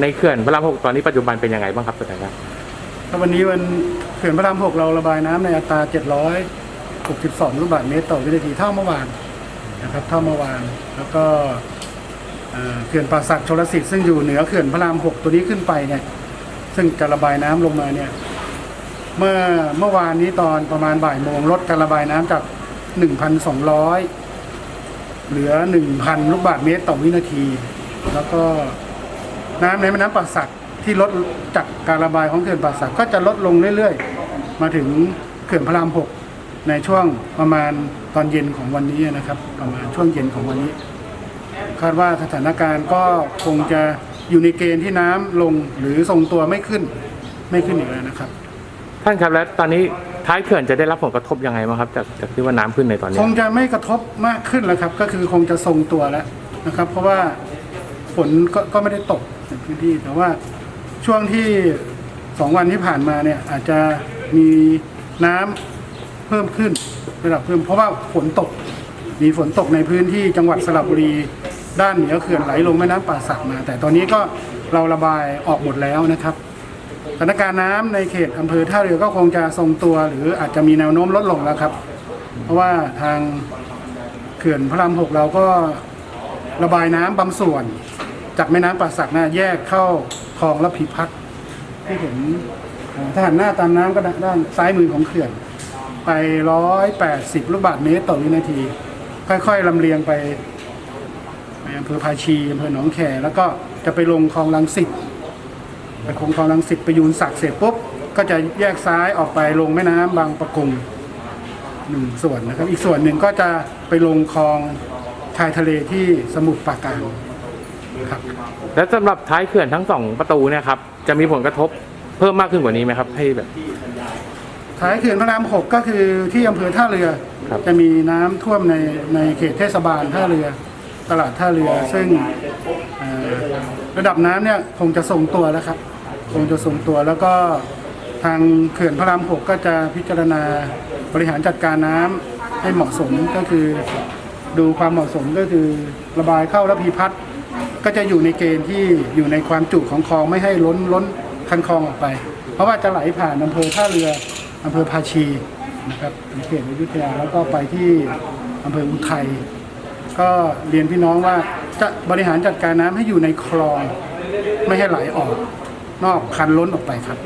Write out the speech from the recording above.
ในเขื่อนพระรามหกตอนนี้ปัจจุบันเป็นยังไงบ้างครับสถานการณ์ถ้าวันนี้วันเขื่อนพระรามหกเราระบายน้ำในอัตรา 762 ลูกบาศก์เมตรต่อวินาทีเท่าเมื่อวานนะครับเท่าเมื่อวาน แล้วก็เอ่อเขื่อนป่าสักชลสิทธิ์ซึ่งอยู่เหนือเขื่อนพระรามหกตัวนี้ขึ้นไปเนี่ย ซึ่งจะระบายน้ำลงมาเนี่ย เมื่อเมื่อวานนี้ตอนประมาณบ่ายโมงลดการระบายน้ำจาก 1,200 เหลือ 1,000 ลูกบาศก์เมตรต่อวินาที แล้วก็ น้ำในแม่น้ำป่าสักที่ลดจากการระบายของเขื่อนป่าสักก็จะลดลงเรื่อยๆ มาถึงเขื่อนพระรามหกในช่วงประมาณตอนเย็นของวันนี้นะครับ ประมาณช่วงเย็นของวันนี้ คาดว่าสถานการณ์ก็คงจะอยู่ในเกณฑ์ที่น้ำลงหรือทรงตัวไม่ขึ้นไม่ขึ้นอีกแล้วนะครับ ท่านครับแล้วตอนนี้ท้ายเขื่อนจะได้รับผลกระทบยังไงบ้างครับจากจากที่ว่าน้ำขึ้นในตอนนี้คงจะไม่กระทบมากขึ้นแล้วครับ ก็คือคงจะทรงตัวแล้วนะครับ เพราะว่าฝนก็ก็ไม่ได้ตกใน พื้นที่ แต่ว่าช่วงที่สองวันที่ผ่านมาเนี่ยอาจจะมีน้ำเพิ่มขึ้นระดับเพิ่มเพราะว่าฝนตกมีฝนตกในพื้นที่จังหวัดสระบุรีด้านเหนือเขื่อนไหลลงแม่น้ำป่าสักมา แต่ตอนนี้ก็เราระบายออกหมดแล้วนะครับสถานการณ์น้ำในเขตอำเภอท่าเรือก็คงจะทรงตัว หรืออาจจะมีแนวโน้มลดลงแล้วครับ เพราะว่าทางเขื่อนพระรามหกเราก็ระบายน้ำบางส่วน จากแม่น้ำป่าสักนะแยกเข้าคลองระพีพัฒน์ที่เห็นถ้าหันหน้าตามน้ำก็ด้านซ้ายมือของเขื่อน ไปร้อยแปดสิบลูกบาศก์เมตรต่อวินาที ค่อยๆลำเลียงไปอำเภอภาชีอำเภอหนองแคแล้วก็จะไปลงคลองลังสิตไปคงคลองลังสิตไปยูนศักเสร็จปุ๊บ ก็จะแยกซ้ายออกไปลงแม่น้ำบางประกงหนึ่งส่วนนะครับ อีกส่วนหนึ่งก็จะไปลงคลองชายทะเลที่สมุทรปราการ ครับ แล้วสำหรับท้ายเขื่อนทั้งสองประตูเนี่ยครับจะมีผลกระทบเพิ่มมากขึ้นกว่านี้ไหมครับ ให้แบบ ท้ายเขื่อนพระรามหกก็คือที่อำเภอท่าเรือ ครับ จะมีน้ำท่วมในในเขตเทศบาลท่าเรือ ตลาดท่าเรือ ซึ่งเอ่อระดับน้ำเนี่ยคงจะทรงตัวแล้วครับ คงจะทรงตัวแล้วก็ทางเขื่อนพระรามหกก็จะพิจารณาบริหารจัดการน้ำให้เหมาะสมก็คือ ดูความเหมาะสมก็คือระบายเข้าระพีพัฒน์ ก็จะอยู่ในเกณฑ์ที่อยู่ในความจุของคลองไม่ให้ล้นล้นคันคลองออกไป เพราะว่าจะไหลผ่านอำเภอท่าเรืออำเภอภาชีนะครับในเขตอยุธยาแล้วก็ไปที่อำเภออุทัยก็เรียนพี่น้องว่าจะบริหารจัดการน้ำให้อยู่ในคลอง ไม่ให้ไหลออก นอกคันล้นออกไปครับ